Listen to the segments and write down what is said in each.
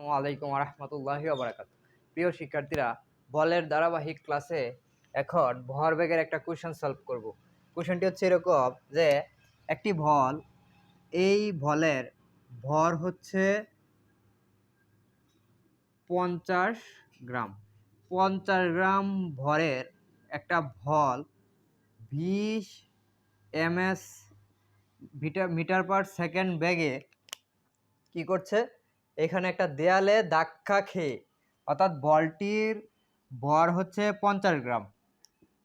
আসসালামু আলাইকুম রহমতুল্লাহি বারাকাত প্রিয় শিক্ষার্থীরা, বলের ধারাবাহিক ক্লাসে এখন ভরবেগের একটা কোশ্চেন সলভ করব। কোশ্চেনটি হচ্ছে এরকম যে, একটি ভল এই ভলের ভর হচ্ছে পঞ্চাশ গ্রাম। পঞ্চাশ গ্রাম ভরের একটা ভল বিশ এমএস মিটার পার সেকেন্ড বেগে কি করছে? এখানে একটা দেয়ালে ধাক্কা খেয়ে, অর্থাৎ বলটির ভর হচ্ছে পঞ্চাশ গ্রাম,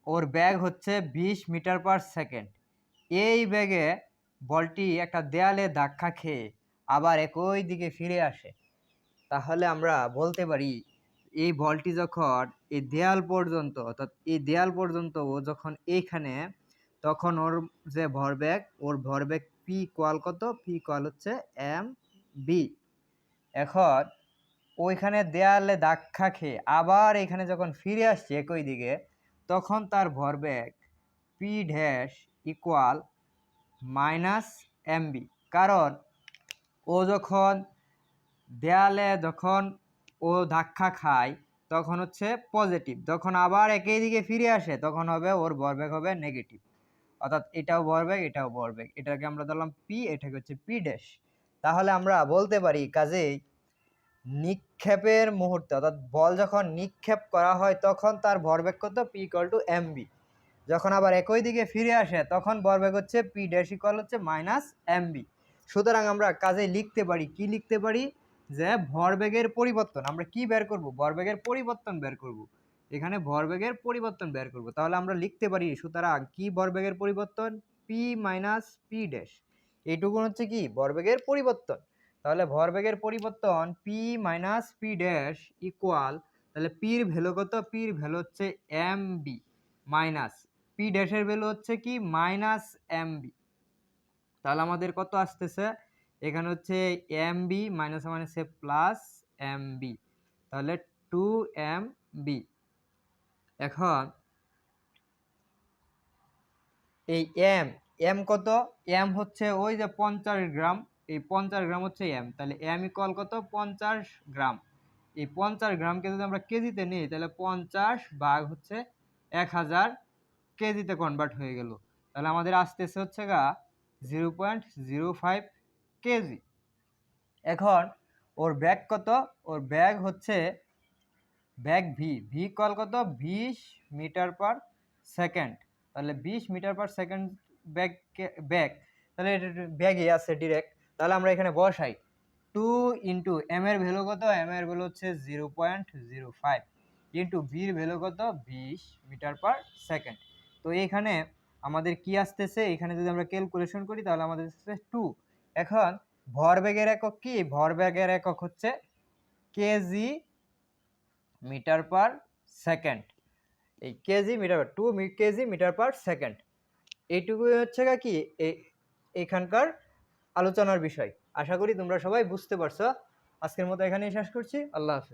ওর ব্যাগ হচ্ছে বিশ মিটার পার সেকেন্ড এই ব্যাগে বলটি একটা দেয়ালে ধাক্কা খেয়ে আবার একই দিকে ফিরে আসে। তাহলে আমরা বলতে পারি, এই বলটি যখন এই দেয়াল পর্যন্ত, অর্থাৎ এই দেয়াল পর্যন্ত ও যখন এইখানে, তখন ওর যে ভরবেগ, ওর ভরবেগ পি কোয়াল কত? পি কোয়াল হচ্ছে এম বি এখন ওইখানে দেয়ালে ধাক্কা খেয়ে আবার এখানে যখন ফিরে আসছে একই দিকে, তখন তার ভরবেগ P dash equal minus MB কারণ ও যখন দেয়ালে যখন ও ধাক্কা খায়, তখন হচ্ছে পজিটিভ যখন আবার একই দিকে ফিরে আসে, তখন হবে ওর ভরবেগ হবে নেগেটিভ অর্থাৎ এটাও ভরবেগ এটাও ভরবেগ। এটাকে আমরা ধরলাম পি এটাকে হচ্ছে পি ড্যাশ তাহলে আমরা বলতে পারি কাজেই নিক্ষেপের মুহূর্তে, অর্থাৎ বল যখন নিক্ষেপ করা হয় তখন তার ভরবেগ কত? পি ইকল টু এমবি যখন আবার একই দিকে ফিরে আসে, তখন ভরবেগ হচ্ছে পি ড্যাশ ইকল হচ্ছে মাইনাস এমবি সুতরাং আমরা কাজে লিখতে পারি, কি লিখতে পারি? যে ভরবেগের পরিবর্তন, আমরা কি বের করব? ভরবেগের পরিবর্তন বের করব। এখানে ভরবেগের পরিবর্তন বের করব। তাহলে আমরা লিখতে পারি সুতরাং কি ভরবেগের পরিবর্তন? পি মাইনাস পি ড্যাশ এইটুকুন হচ্ছে কি? ভরবেগের পরিবর্তন। তাহলে ভরবেগের পরিবর্তন P minus P dash equal তাহলে পির ভ্যালু কত? পির ভ্যালু হচ্ছে এম বি মাইনাস পি ড্যাশের ভ্যালু হচ্ছে কি? মাইনাস এম বি তাহলে আমাদের কত আসতেছে? এখানে হচ্ছে এম বি মাইনাস মাইনাসে প্লাস এম বি তাহলে টু এম বি এখন এই এম এম কত? এম হচ্ছে ওই যে পঞ্চাশ গ্রাম। এই পঞ্চাশ গ্রাম হচ্ছে এম তাহলে এম ইকুয়াল কত? পঞ্চাশ গ্রাম। এই পঞ্চাশ গ্রামকে যদি আমরা কেজিতে নিই, তাহলে পঞ্চাশ ভাগ হচ্ছে এক হাজার। কেজিতে কনভার্ট হয়ে গেল। তাহলে আমাদের আসতেছে হচ্ছে গা zero point zero five kg. এখন ওর ব্যাগ কত? ওর ব্যাগ হচ্ছে ব্যাগ ভি ভি কল কত? বিশ মিটার পার সেকেন্ড। তাহলে বিশ মিটার পার সেকেন্ড ব্যাগ ব্যাগ, তাহলে এটা ব্যাগই আছে ডিরেক্ট তাহলে আমরা এখানে বসাই। টু ইন্টু এম এর ভ্যালু কত? এম এর ভ্যালু হচ্ছে zero point zero five into বির ভ্যালু কত? বিশ মিটার পার সেকেন্ড তো এখানে আমাদের কি আসতেছে? এখানে যদি আমরা ক্যালকুলেশন করি, তাহলে আমাদের আসতেছে টু এখন ভরবেগের একক কি? ভরবেগের একক হচ্ছে কেজি মিটার পার সেকেন্ড এই kg metre to kg metre per second এইটুকুই হচ্ছে কি এখানকার আলোচনার বিষয়। আশা করি তোমরা সবাই বুঝতে পারছ। আজকের মতো এখানেই শেষ করছি। আল্লাহ হাফিজ।